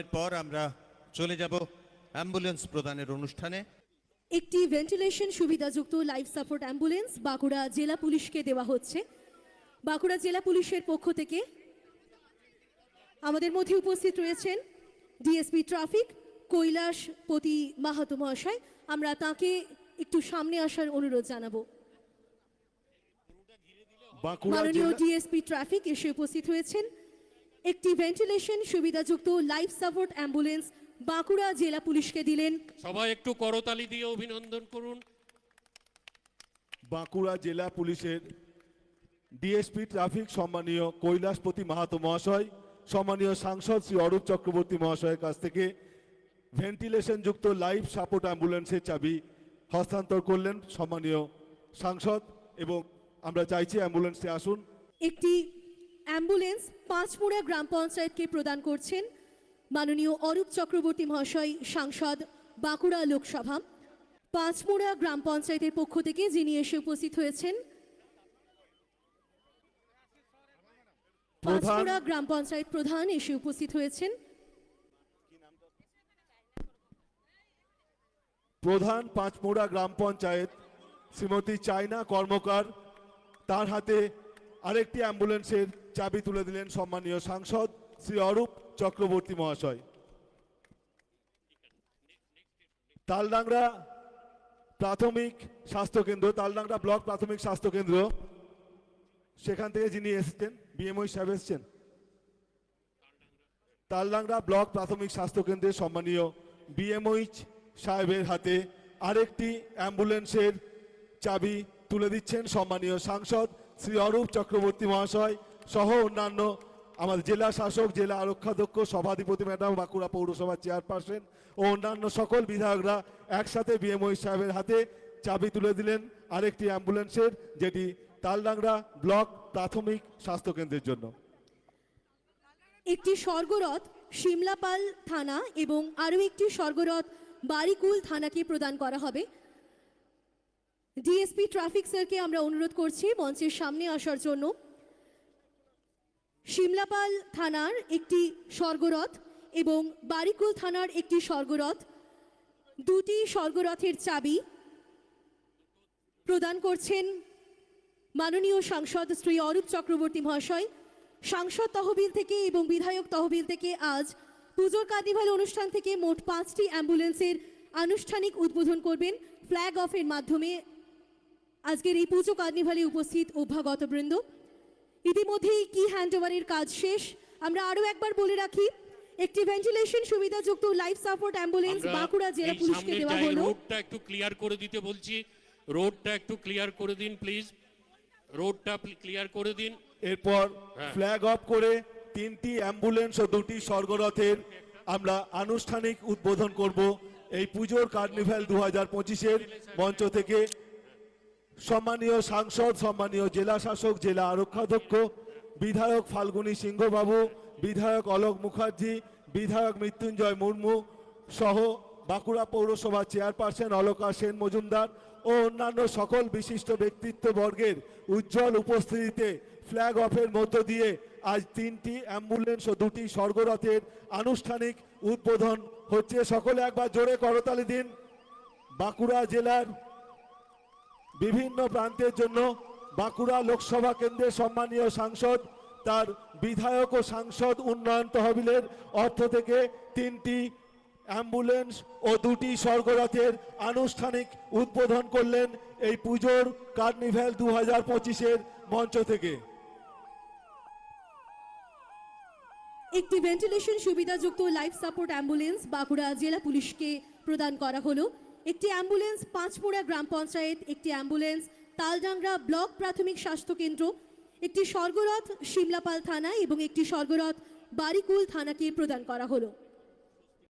এর পর আমরা চলে যাব অ্যাম্বুলেন্স প্রদানের অনুষ্ঠানে। একটি ভেন্টিলেশন সুবিধাযুক্ত লাইফ সাপোর্ট অ্যাম্বুলেন্স বাঁকুড়া জেলা পুলিশকে দেওয়া হচ্ছে। বাঁকুড়া জেলা পুলিশের পক্ষ থেকে আমাদের মধ্যে উপস্থিত রয়েছেন ডিএসপি ট্রাফিক কৈলাসপতি মাহাতো মহাশয়। আমরা তাকে একটু সামনে আসার অনুরোধ জানাব। বাঁকুড়া মাননীয় ডিএসপি ট্রাফিক এসে উপস্থিত হয়েছেন। একটি ভেন্টিলেশন সুবিধাযুক্ত লাইফ সাপোর্ট অ্যাম্বুলেন্স বাঁকুড়া জেলা পুলিশকে দিলেন। সবাই একটু করতালি দিয়ে অভিনন্দন করুন। বাঁকুড়া জেলা পুলিশের ডিএসপি ট্রাফিক সম্মানীয় কৈলাসপতি মাহাতো মহাশয় সম্মানীয় সাংসদ শ্রী অরূপ চক্রবর্তী মহাশয়ের কাছ থেকে ভেন্টিলেশনযুক্ত লাইফ সাপোর্ট অ্যাম্বুলেন্সের চাবি হস্তান্তর করলেন সম্মানীয় সাংসদ এবং আমরা চাইছি অ্যাম্বুলেন্সে আসুন। একটি অ্যাম্বুলেন্স পাঁচমুড়া গ্রাম পঞ্চায়েতকে প্রদান করছেন মাননীয় অরূপ চক্রবর্তী মহাশয় সাংসদ বাঁকুড়া লোকসভা। পাঁচমুড়া গ্রাম পঞ্চায়েতের পক্ষ থেকে যিনি এসে উপস্থিত হয়েছেন প্রধান পাঁচমুড়া গ্রাম পঞ্চায়েত প্রধান এসে উপস্থিত হয়েছেন। প্রধান পাঁচমোড়া গ্রাম পঞ্চায়েত শ্রীমতী চাইনা কর্মকার তার হাতে আরেকটি অ্যাম্বুলেন্সের চাবি তুলে দিলেন সম্মানীয় সাংসদ শ্রী অরূপ চক্রবর্তী মহাশয়। তালডাংরা প্রাথমিক স্বাস্থ্যকেন্দ্র, তালডাংরা ব্লক প্রাথমিক স্বাস্থ্যকেন্দ্র, সেখান থেকে যিনি এসেছেন, বিএমওই সাহেব এসেছেন। তালডাংরা ব্লক প্রাথমিক স্বাস্থ্যকেন্দ্রের সম্মানীয় বিএমওইচ সাহেবের হাতে আরেকটি অ্যাম্বুলেন্সের চাবি তুলে দিচ্ছেন সম্মানীয় সাংসদ শ্রী অরূপ চক্রবর্তী মহাশয়। সহ অন্যান্য আমাদের জেলা শাসক, জেলা আরক্ষাধ্যক্ষ, সভাধিপতি ম্যাডাম, বাঁকুড়া পৌরসভার চেয়ারপারসন ও অন্যান্য সকল বিধায়করা একসাথে বিএমওই সাহেবের হাতে চাবি তুলে দিলেন আরেকটি অ্যাম্বুলেন্সের, যেটি তালডাংরা ব্লক প্রাথমিক স্বাস্থ্যকেন্দ্রের জন্য। একটি স্বর্গরথ সিমলাপাল থানা এবং আরও একটি স্বর্গরথ বারিকুল থানাকে প্রদান করা হবে। ডিএসপি ট্রাফিক স্যারকে আমরা অনুরোধ করছি মঞ্চের সামনে আসার জন্য। সিমলাপাল থানার একটি স্বর্গরথ এবং বারিকুল থানার একটি স্বর্গরথ, দুটি স্বর্গরথের চাবি প্রদান করছেন মাননীয় সাংসদ শ্রী অরূপ চক্রবর্তী মহাশয়। সাংসদ তহবিল থেকে এবং বিধায়ক তহবিল থেকে আজ পুজোর কার্নিভাল অনুষ্ঠান থেকে মোট পাঁচটি অ্যাম্বুলেন্সের আনুষ্ঠানিক উদ্বোধন করবেন ফ্ল্যাগ অফের মাধ্যমে। আজকের এই পুজো কার্নিভালে উপস্থিত অভ্যাগতবৃন্দ। ইতিমধ্যেই কি হ্যান্ডওভারের কাজ শেষ? আমরা আরও একবার বলে রাখি একটি ভেন্টিলেশন সুবিধাযুক্ত লাইফ সাপোর্ট অ্যাম্বুলেন্স বাঁকুড়া জেলা পুলিশকে দেওয়া হলো। রোডটা একটু ক্লিয়ার করে দিতে বলছি। রোডটা একটু ক্লিয়ার করে দিন প্লিজ রোডটা ক্লিয়ার করে দিন। এরপর। ফ্ল্যাগ অফ করে তিনটি অ্যাম্বুলেন্স ও দুটি স্বর্গরথের আমরা আনুষ্ঠানিক উদ্বোধন করব। এই পুজোর কার্নিভ্যাল দু হাজার পঁচিশের মঞ্চ থেকে সম্মানীয় সাংসদ, সম্মানীয় জেলা শাসক, জেলা আরক্ষাধ্যক্ষ, বিধায়ক ফাল্গুনী সিংহবাবু, বিধায়ক অলোক মুখার্জি, বিধায়ক মৃত্যুঞ্জয় মুর্মু সহ বাঁকুড়া পৌরসভা চেয়ারপারসন অলকা সেন মজুমদার ও অন্যান্য সকল বিশিষ্ট ব্যক্তিত্ব বর্গের উজ্জ্বল উপস্থিতিতে ফ্ল্যাগ অফের মধ্য দিয়ে আজ তিনটি অ্যাম্বুলেন্স ও দুটি স্বর্গরথের আনুষ্ঠানিক উদ্বোধন হচ্ছে। সকলে একবার জোরে করতালি দিন। বাঁকুড়া জেলার বিভিন্ন প্রান্তের জন্য বাঁকুড়া লোকসভা কেন্দ্রের সম্মানীয় সাংসদ, তার বিধায়ক ও সাংসদ উন্নয়ন তহবিলের অর্থ থেকে তিনটি অ্যাম্বুলেন্স ও দুটি স্বর্গরথের আনুষ্ঠানিক উদ্বোধন করলেন এই পুজোর কার্নিভ্যাল দু হাজার পঁচিশের মঞ্চ থেকে। একটি ভেন্টিলেশন সুবিধাযুক্ত লাইফ সাপোর্ট অ্যাম্বুলেন্স বাঁকুড়া জেলা পুলিশকে প্রদান করা হলো। একটি অ্যাম্বুলেন্স পাঁচমোড়া গ্রাম পঞ্চায়েত, একটি অ্যাম্বুলেন্স, তালডাংরা ব্লক প্রাথমিক স্বাস্থ্যকেন্দ্র একটি স্বর্গরথ সিমলাপাল থানা এবং একটি স্বর্গরথ, বারিকুল থানাকে প্রদান করা হলো।